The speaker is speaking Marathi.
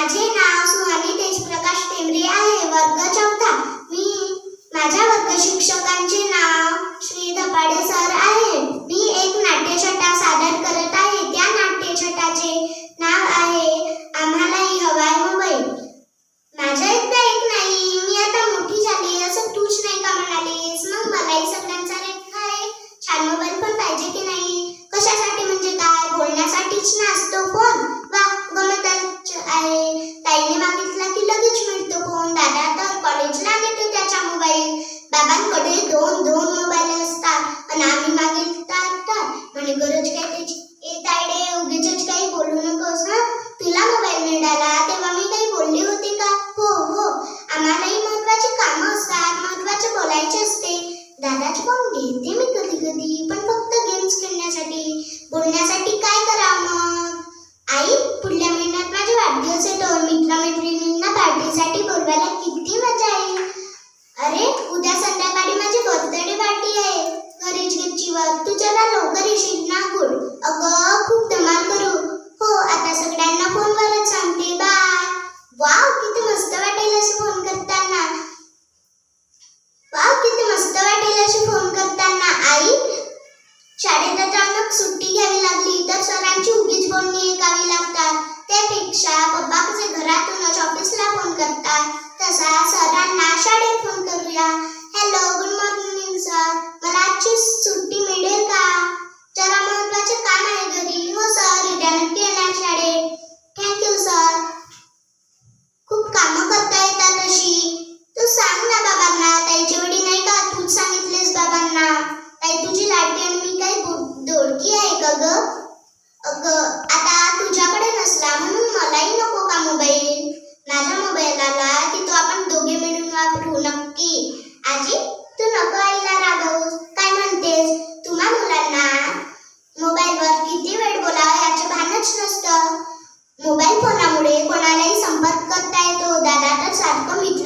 माझे नाव सुहानी तेजप्रकाश टेंबरे आहे. वर्ग चौथा. मी माझ्या वर्ग शिक्षकांचे नाव श्री धपाडे सर आहे. मी एक नाट्यछटा सादर करत आहे. त्या नाट्यछटाचे नाव आहे आम्हालाही हवाय मुंबई. माझ्या एकदा एक नाही मी आता मोठी झाली असं तूच नाही का म्हणालीस? मग मलाही सगळ्यांचा रेट आहे. छान मोबाईल पण पाहिजे की नाही? कशासाठी म्हणजे काय? बोलण्यासाठीच नाचतो पण फोन वा गमतच आहे ताईने मागितला की लगेच मिळतो फोन दादा तर कॉलेजला नेतो त्याचा मोबाईल बाबांकडे दोन दोन मोबाईल असतात. आणि आम्ही मागे टाकतात म्हणजे गरज काय त्याची? ए तायडे उगीच काही बोलू नकोस हा? तुला मोबाईल मिळाला तेव्हा मी काही बोलले होते का? हो हो. आम्हालाही महत्वाची कामं असतात महत्त्वाचे बोलायचे असते. दादाच फोन घेते मी कधी कधी पण फक्त गेम्स खेळण्यासाठी. बोलण्यासाठी काय करावं मग? आई पुढल्या महिन्यात माझे वाढदिवस येतो मित्रमैत्रिणींना पार्टीसाठी बोलवायला किती मजा येईल. अरे उद्या संध्याकाळी माझी बर्थडे पार्टी आहे घरीच तू जरा लवकर येशील ना गुड. अगं खूप धमाल करू. हो आता सगळ्यांना फोनवरच सांगते. बाय. वाव किती मस्त वाटेल असं फोन करताना. वाव किती मस्त वाटेल असे फोन करताना. आई शाळेत अचानक सुट्टी घ्यावी लागली तर सरांची उगीच बोलणी ऐकावी लागतात. त्यापेक्षा पप्पा कसे घरातूनच ऑफिसला फोन करतात. ची सुट्टी मिळेल का? जरा महत्त्वाचे काम आहे घरी. हो सर उद्या नक्की येणार शाळेत. थँक्यू सर खूप काम करता येतात अशी. तू सांग ना बाबांना. ताई जेवढी नाही का? तू सांगितलेस बाबांना. ताई तुझी लाटी आणि मी काही दोडकी आहे का ग? अगं आता तुझ्याकडे नसला म्हणून मलाही नको का मोबाईल? माझ्या मोबाईल आला की तो आपण दोघे मिळून वापरू नक्की. आजी? मोबाईल फोनामुळे कोणालाही संपर्क करता येतो. दादा तर सारखं मित्र